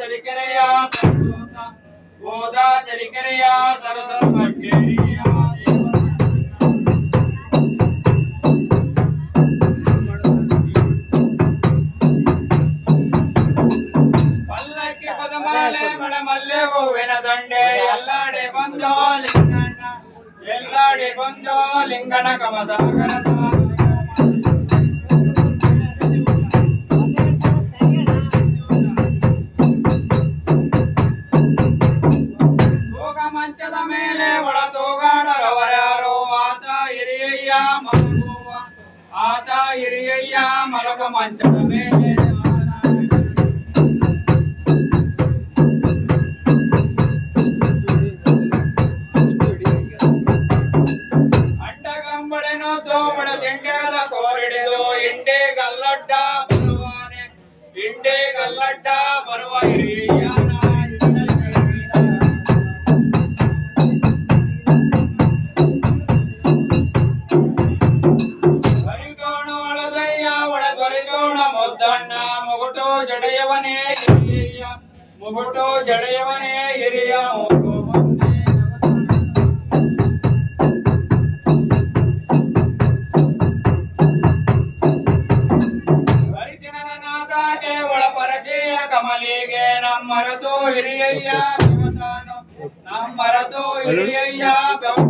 ಜರಿಕೆರೆಯ ಓದಾ ಗೋದ ಜರಿಕೆರೆಯ ಸರಸಪ್ಪೇರಿಯ ಪಲ್ಲಕ್ಕೆ ಪದಮಾಲೆ ಮಳೆ ಹೂವಿನ ದಂಡೆ, ಎಲ್ಲಾಡೆ ಬಂದೋ ಲಿಂಗಣ್ಣ, ಎಲ್ಲಾಡೆ ಬಂದೋ ಲಿಂಗಣ ಕಮಸಾಗರ ఆత ఇరియయ్యా మలక మంచమే అంటగంబడెను దోమడ దిండెగల కోరిడెదో ఇండే గల్లడ్డా ఇండే గల్లడ్డా ಜಡೆಯವನೇ ಹಿರಿಯ ಮುಗುಟು ಜಡೆಯವನೇ ಹಿರಿಯ ಒಳ ಪರಶೆಯ ಕಮಲಿಗೆ ನಮ್ಮರಸು ಹಿರಿಯಯ್ಯ ನಮ್ಮರಸು ಹಿರಿಯಯ್ಯ ಬೆವತನ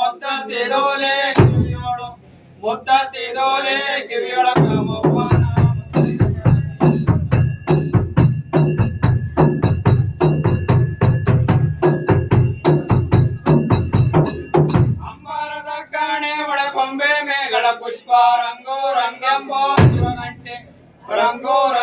ಮುತ್ತತ್ತಿದೋಲೆ ಕಿವಿಯೋಳು ಮುತ್ತತ್ತಿದೋಲೆ ಕಿವಿಯೊಳ ಕಮವ್ವನ.